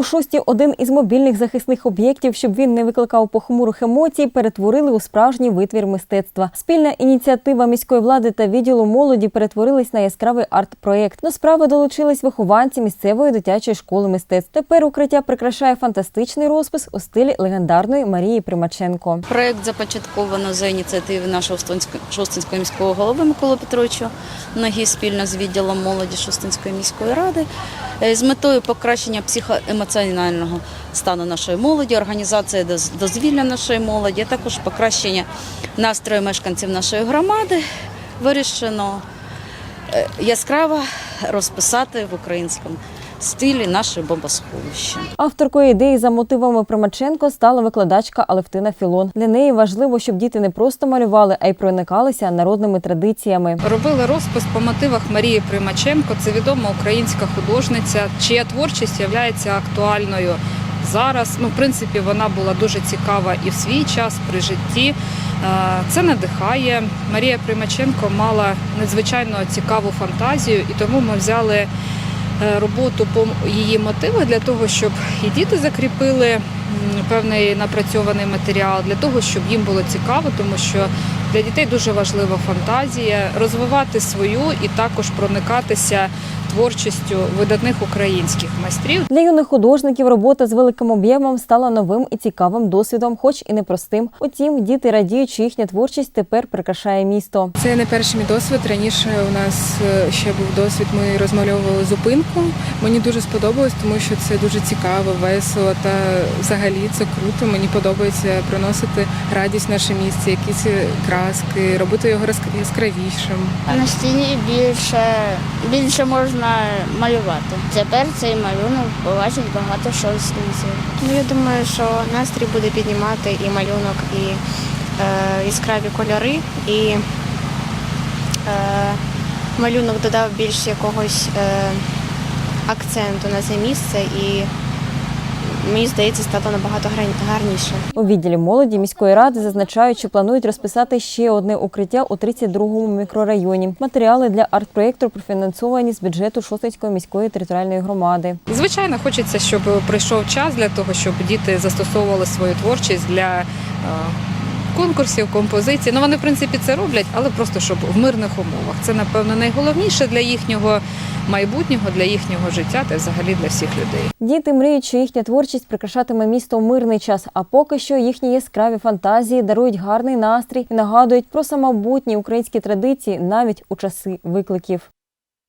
У шості один із мобільних захисних об'єктів, щоб він не викликав похмурих емоцій, перетворили у справжній витвір мистецтва. Спільна ініціатива міської влади та відділу молоді перетворились на яскравий арт-проєкт. До справи долучились вихованці місцевої дитячої школи мистецтв. Тепер укриття прикрашає фантастичний розпис у стилі легендарної Марії Примаченко. Проект започатковано за ініціативи нашого Шостинського- міського голови Миколи Петровича Нагі спільно з відділом молоді Шостинської міської ради е, з метою покращення психоемоціонального стану нашої молоді, організація доз- дозвілля нашої молоді, також покращення настрою мешканців нашої громади. Вирішено е, яскраво розписати в українському стилі наше бомбосховище. Авторкою ідеї за мотивами Примаченко стала викладачка Алевтина Філон. Для неї важливо, щоб діти не просто малювали, а й проникалися народними традиціями. Робили розпис по мотивах Марії Примаченко. Це відома українська художниця, чия творчість є актуальною зараз. Ну, в принципі, вона була дуже цікава і в свій час при житті. Е, Це надихає. Марія Примаченко мала надзвичайно цікаву фантазію, і тому ми взяли роботу по її мотивах для того, щоб і діти закріпили певний напрацьований матеріал, для того, щоб їм було цікаво, тому що для дітей дуже важлива фантазія, розвивати свою і також проникатися творчістю видатних українських майстрів. Для юних художників робота з великим об'ємом стала новим і цікавим досвідом, хоч і непростим. Утім, діти радіють, що їхня творчість тепер прикрашає місто. Це не перший мій досвід. Раніше у нас е, ще був досвід. Ми розмальовували зупинку. Мені дуже сподобалось, тому що це дуже цікаво, весело та взагалі це круто. Мені подобається приносити радість в наше місце, якісь краски, робити його яскравішим. На стіні більше, більше можна малювати. Тепер цей малюнок побачить багато що з. Ну, я думаю, що настрій буде піднімати і малюнок, і е, яскраві кольори, і е, малюнок додав більш якогось е, акценту на це місце, і мені здається, стало набагато гарніше. У відділі молоді міської ради зазначають, що планують розписати ще одне укриття у 32-му мікрорайоні. Матеріали для арт-проєкту профінансовані з бюджету Шостинської міської територіальної громади. Звичайно, хочеться, щоб прийшов час для того, щоб діти застосовували свою творчість для е, конкурсів, композицій. Ну вони в принципі це роблять, але просто щоб в мирних умовах. Це напевно найголовніше для їхнього майбутнього, для їхнього життя та взагалі для всіх людей. Діти мріють, що їхня творчість прикрашатиме місто в мирний час. А поки що їхні яскраві фантазії дарують гарний настрій і нагадують про самобутні українські традиції навіть у часи викликів.